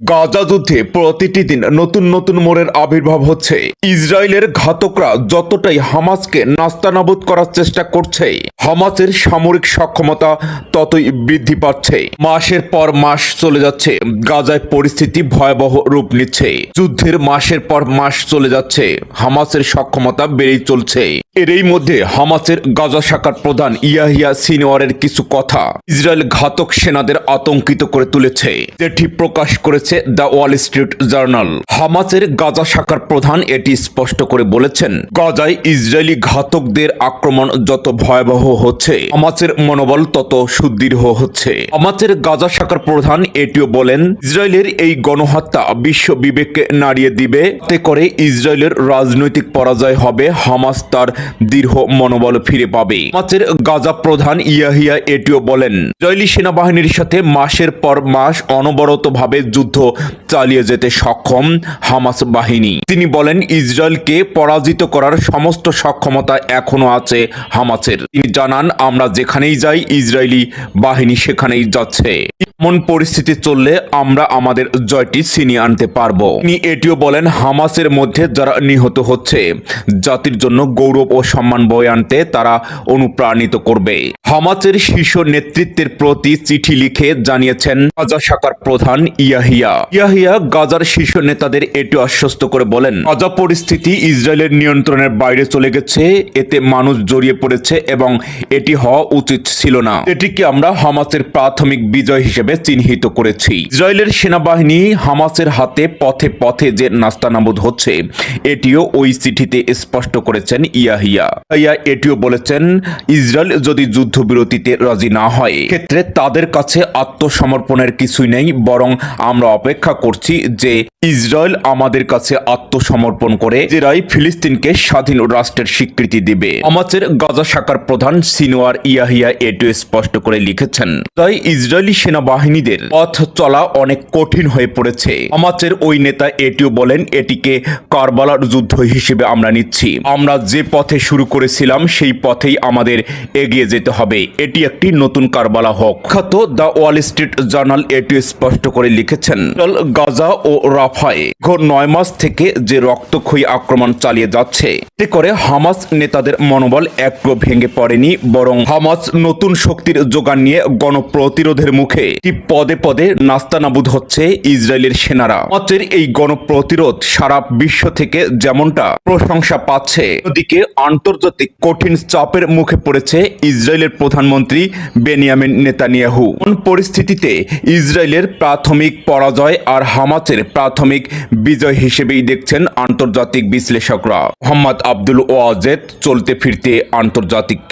গাজা যুদ্ধে প্রতিটি দিন নতুন নতুন মোড়ের আবির্ভাব হচ্ছে। ইসরায়েলের ঘাতকরা যতটাই হামাসকে নাস্তানাবুদ করার চেষ্টা করছে হামাসের সামরিক সক্ষমতা ততই বৃদ্ধি পাচ্ছে। মাসের পর মাস চলে যাচ্ছে। গাজায় পরিস্থিতি ভয়াবহ রূপ নিচ্ছে। যুদ্ধের মাসের পর মাস চলে যাচ্ছে। হামাসের সক্ষমতা বেড়েই চলছে। এরই মধ্যে হামাসের গাজা শাখার প্রধান ইয়াহিয়া সিনোয়ারের কিছু কথা ইসরায়েল ঘাতক সেনাদের আতঙ্কিত করে তুলেছে। যেটি প্রকাশ করেছে দ্য ওয়াল স্ট্রিট জার্নাল। হামাসের গাজা শাখার প্রধান এটি স্পষ্ট করে বলেছেন, গাজায় ইসরায়েলি ঘাতকদের আক্রমণ যত ভয়াবহ হচ্ছে। হামাসের মনোবল তত সুদৃঢ় হচ্ছে। হামাসের গাজা শাখার প্রধান এটিও বলেন, ইসরায়েলের এই গণহত্যা বিশ্ব বিবেককে নাড়িয়ে দিবে। তে করে ইসরায়েলের রাজনৈতিক পরাজয় হবে, হামাস তার দৃঢ় মনোবল ফিরে পাবে। হামাসের গাজা প্রধান ইয়াহিয়া এটিও বলেন, ইসরায়েলি সেনাবাহিনীর সাথে মাসের পর মাস অনবরতভাবে যুদ্ধ চালিয়ে যেতে সক্ষম হামাস বাহিনী। তিনি বলেন, ইসরায়েলকে পরাজিত করার সমস্ত সক্ষমতা এখনও আছে হামাসের। তিনি জানান আমরা যেখানেই যাই ইসরায়েলি বাহিনী সেখানেই যাচ্ছে। এমন পরিস্থিতি চললে আমরা আমাদের জয়টি ছিনিয়ে আনতে পারব। তিনি এটিও বলেন, হামাসের মধ্যে যারা নিহত হচ্ছে, জাতির জন্য গৌরব ও সম্মান বয়ে আনতে তারা অনুপ্রাণিত করবে। হামাসের শীর্ষ নেতৃত্বের প্রতি চিঠি লিখে জানিয়েছেন, গাজা শাখার প্রধান ইয়াহিয়া। ইয়াহিয়া গাজার শীর্ষ নেতাদের এটি আশ্বস্ত করে বলেন, গাজা পরিস্থিতি ইসরায়েলের নিয়ন্ত্রণের বাইরে চলে গেছে, এতে মানুষ জড়িয়ে পড়েছে এবং এটি হওয়া উচিত ছিল না। এটিকে আমরা হামাসের প্রাথমিক বিজয় হিসেবে চিহ্নিত করেছি। ইসরায়েলের সেনাবাহিনী হামাসের হাতে পথে পথে যে নাস্তানাবুদ হচ্ছে, এটিও ওই চিঠিতে স্পষ্ট করেছেন ইয়াহিয়া। ইয়া এটিও বলেছেন, ইসরায়েল যদি যুদ্ধবিরতিতে রাজি না হয় ক্ষেত্রে তাদের কাছে আত্মসমর্পণের কিছুই নেই, বরং আমরা অপেক্ষা করছি যে ইসরায়েল আমাদের কাছে আত্মসমর্পণ করে জেরাই ফিলিস্তিনকে স্বাধীন রাষ্ট্রের স্বীকৃতি দিবে। আমাদের গাজা শাখার প্রধান সিনোয়ার ইয়াহিয়া এটিও স্পষ্ট করে লিখেছেন, তাই ইসরায়েলি সেনাবাহিনীদের পথ চলা অনেক কঠিন হয়ে পড়েছে। আমাদের ওই নেতা এটিও বলেন, এটিকে কারবালার যুদ্ধ হিসেবে আমরা নিচ্ছি। আমরা যে পথে শুরু করেছিলাম, সেই পথেই আমাদের এগিয়ে যেতে হবে। এটি একটি নতুন কারবালা হোক। খ্যাত দ্য ওয়াল স্ট্রিট জার্নাল এটি স্পষ্ট করে লিখেছেন, গাজা ও রাফায় ঘোর নয় মাস থেকে যে রক্তক্ষয়ী আক্রমণ চালিয়ে যাচ্ছে এতে করে হামাস নেতাদের মনোবল একটু ভেঙে পড়েনি, বরং হামাস নতুন শক্তির যোগান নিয়ে গণপ্রতিরোধের মুখে। পদে পদে নাস্তানাবুদ হচ্ছে ইসরায়েলের সেনারা। হামাসের এই গণপ্রতিরোধ সারা বিশ্ব থেকে যেমনটা প্রশংসা পাচ্ছে ওদিকে আন্তর্জাতিক কঠিন চাপের মুখে পড়েছে ইসরায়েলের প্রধানমন্ত্রী বেনিয়ামিন নেতানিয়াহু। কোন পরিস্থিতিতে ইসরায়েলের প্রাথমিক পরাজয় আর হামাসের প্রাথমিক বিজয় হিসেবেই দেখছেন আন্তর্জাতিক বিশ্লেষকরা। মোহাম্মদ আব্দুল ওয়াজেদ চলতে ফিরতে আন্তর্জাতিক